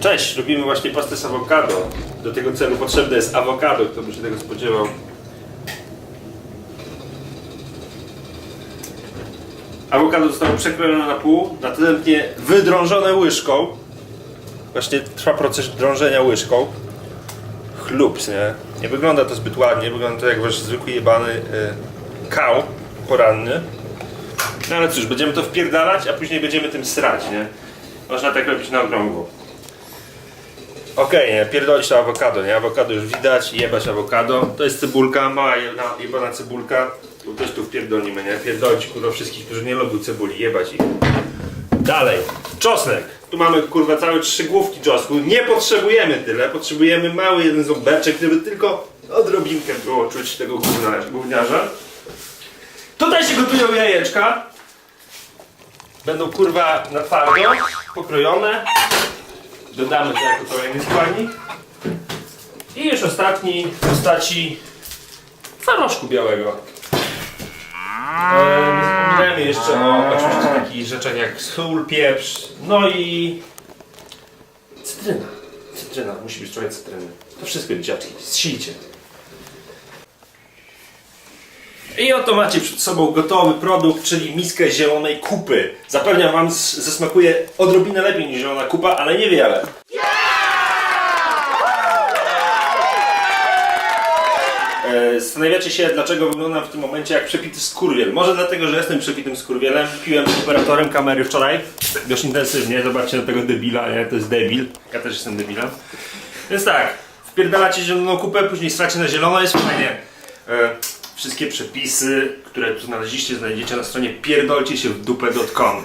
Cześć, robimy właśnie pastę z awokado. Do tego celu potrzebne jest awokado, kto by się tego spodziewał. Awokado zostało przekrojone na pół, następnie wydrążone łyżką. Właśnie trwa proces drążenia łyżką. Chlups, nie? Nie wygląda to zbyt ładnie, wygląda to jak wasz zwykły jebany y, kał poranny. No ale cóż, będziemy to wpierdalać, a później będziemy tym srać, nie? Można tak robić na okrągło. Okej, nie, pierdolić to awokado, nie? Awokado już widać, jebać awokado. To jest cebulka, mała jedna, jebana cebulka. Tu też tu wpierdolimy, nie? Pierdolić kurwa wszystkich, którzy nie lubią cebuli, jebać ich. Dalej, czosnek. Tu mamy kurwa całe trzy główki czosnku. Nie potrzebujemy tyle, potrzebujemy mały jeden ząbeczek, gdyby tylko odrobinkę było czuć tego gówniarza. Tutaj się gotują jajeczka. Będą kurwa na twardo, pokrojone. Dodamy to jako kolejny składnik. I już ostatni w postaci twarożku białego. E, jeszcze o oczywiście takich rzeczach jak sól, pieprz, no i cytryna. Cytryna, musi być trochę cytryny. To wszystko dzieciaczki, zsijcie. I oto macie przed sobą gotowy produkt, czyli miskę zielonej kupy. Zapewniam wam, z- zasmakuje odrobinę lepiej niż zielona kupa, ale niewiele. E, Zastanawiacie się, dlaczego wyglądam w tym momencie jak przepity skurwiel. Może dlatego, że jestem przepitym skurwielem. Piłem operatorem kamery wczoraj, dość intensywnie. Zobaczcie na tego debila, nie? To jest debil. Ja też jestem debilem. Więc tak, wpierdalacie zieloną kupę, później stracie na zielono, jest fajnie. Wszystkie przepisy, które tu znaleźliście, znajdziecie na stronie pierdolcie się w dupę.com.